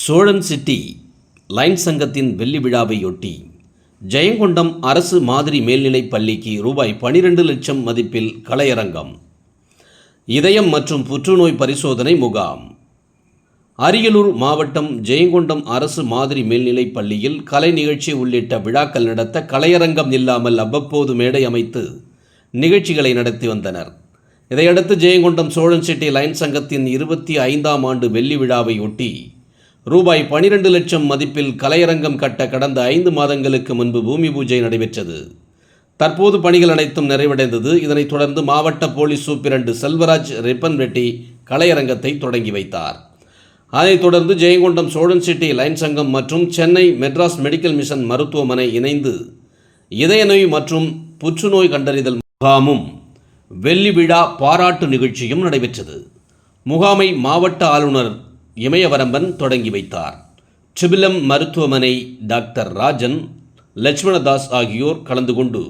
Cholan city line சங்கத்தின் வெள்ளி விழாவையொட்டி ஜெயங்கொண்டம் அரசு மாதிரி மேல்நிலைப் பள்ளிக்கு ரூபாய் பனிரெண்டு லட்சம் மதிப்பில் கலையரங்கம். இதயம் மற்றும் புற்றுநோய் பரிசோதனை முகாம். அரியலூர் மாவட்டம் ஜெயங்கொண்டம் அரசு மாதிரி மேல்நிலைப் பள்ளியில் கலை நிகழ்ச்சி உள்ளிட்ட விழாக்கள் நடத்த கலையரங்கம் இல்லாமல் அவ்வப்போது மேடை அமைத்து நிகழ்ச்சிகளை நடத்தி வந்தனர். இதையடுத்து ஜெயங்கொண்டம் சோழன் சிட்டி லைன் சங்கத்தின் இருபத்தி ஐந்தாம் ஆண்டு வெள்ளி விழாவை ஒட்டி ரூபாய் பனிரெண்டு லட்சம் மதிப்பில் கலையரங்கம் கட்ட கடந்த ஐந்து மாதங்களுக்கு முன்பு பூமி பூஜை நடைபெற்றது. தற்போது பணிகள் அனைத்தும் நிறைவடைந்தது. இதனைத் தொடர்ந்து மாவட்ட போலீஸ் சூப்பிரண்டு செல்வராஜ் ரிப்பன் வெட்டி கலையரங்கத்தை தொடங்கி வைத்தார். அதைத் தொடர்ந்து ஜெயங்கொண்டம் சோழன் சிட்டி லைன் சங்கம் மற்றும் சென்னை மெட்ராஸ் மெடிக்கல் மிஷன் மருத்துவமனை இணைந்து இதய நோய் மற்றும் புற்றுநோய் கண்டறிதல் முகாமும் வெள்ளி விழா பாராட்டு நிகழ்ச்சியும் நடைபெற்றது. முகாமை மாவட்ட ஆளுநர் இமயவரம்பன் தொடங்கி வைத்தார். ட்ரிபிலம் மருத்துவமனை டாக்டர் ராஜன் லட்சுமணதாஸ் ஆகியோர் கலந்து கொண்டு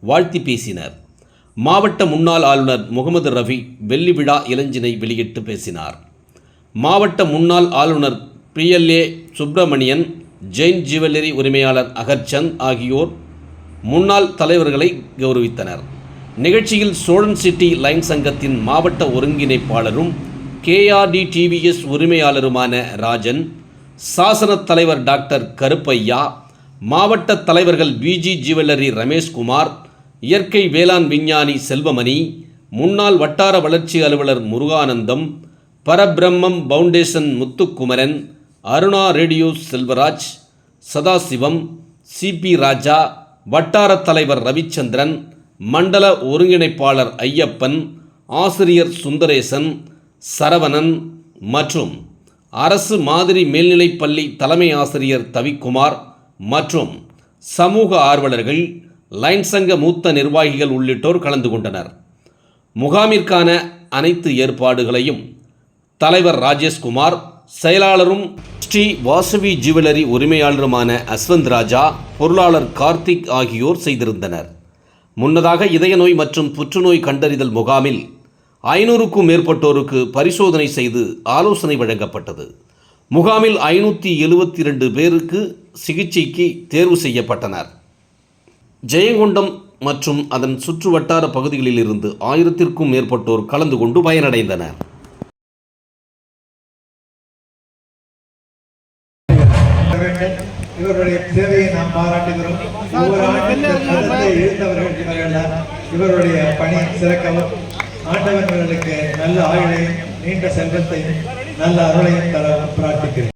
வாழ்த்தி பேசினர். மாவட்ட முன்னாள் ஆளுநர் முகமது ரவி வெள்ளி விழா இளஞ்சினை வெளியிட்டு பேசினார். மாவட்ட முன்னாள் ஆளுநர் பிஎல்ஏ சுப்பிரமணியன் ஜெயின் ஜுவல்லரி உரிமையாளர் அகர்சந்த் ஆகியோர் முன்னாள் தலைவர்களை கௌரவித்தனர். நிகழ்ச்சியில் சோழன் சிட்டி லைன் சங்கத்தின் மாவட்ட ஒருங்கிணைப்பாளரும் கேஆர்டி டிவிஎஸ் உரிமையாளருமான ராஜன் சாசனத் தலைவர் டாக்டர் கருப்பையா மாவட்ட தலைவர்கள் பிஜி ஜுவல்லரி ரமேஷ்குமார் இயற்கை வேளாண் விஞ்ஞானி செல்வமணி முன்னாள் வட்டார வளர்ச்சி அலுவலர் முருகானந்தம் பரபிரம்மம் பவுண்டேஷன் முத்துக்குமரன் அருணா ரேடியோ செல்வராஜ் சதாசிவம் சிபி ராஜா வட்டார தலைவர் ரவிச்சந்திரன் மண்டல ஒருங்கிணைப்பாளர் ஐயப்பன் ஆசிரியர் சுந்தரேசன் சரவணன் மற்றும் அரசு மாதிரி மேல்நிலைப் பள்ளி தலைமை ஆசிரியர் தவிக்குமார் மற்றும் சமூக ஆர்வலர்கள் லைன் சங்க மூத்த நிர்வாகிகள் உள்ளிட்டோர் கலந்து கொண்டனர். முகாமிற்கான அனைத்து ஏற்பாடுகளையும் தலைவர் ராஜேஷ்குமார் செயலாளரும் ஸ்ரீ வாசவி ஜுவல்லரி உரிமையாளருமான அஸ்வந்த் ராஜா பொருளாளர் கார்த்திக் ஆகியோர் செய்திருந்தனர். முன்னதாக இதய நோய் மற்றும் புற்றுநோய் கண்டறிதல் முகாமில் ஐநூறுக்கும் மேற்பட்டோருக்கு பரிசோதனை செய்து ஆலோசனை வழங்கப்பட்டது. முகாமில் ஐநூற்றி எழுபத்தி ரெண்டு பேருக்கு சிகிச்சைக்கு தேர்வு செய்யப்பட்டனர். ஜெயங்கொண்டம் மற்றும் அதன் சுற்று வட்டார பகுதிகளில் இருந்து ஆயிரத்திற்கும் மேற்பட்டோர் கலந்து கொண்டு பயனடைந்தனர். இவருடைய சேவையை நாம் பாராட்டுகிறோம். ஒவ்வொரு ஆண்டும் எழுந்தவர்கள் இவருடைய பணி சிறக்கவும் ஆண்டவர்களுக்கு நல்ல ஆயுளையும் நீண்ட செல்வத்தையும் நல்ல அருளையும் தர பிரார்த்திக்கிறேன்.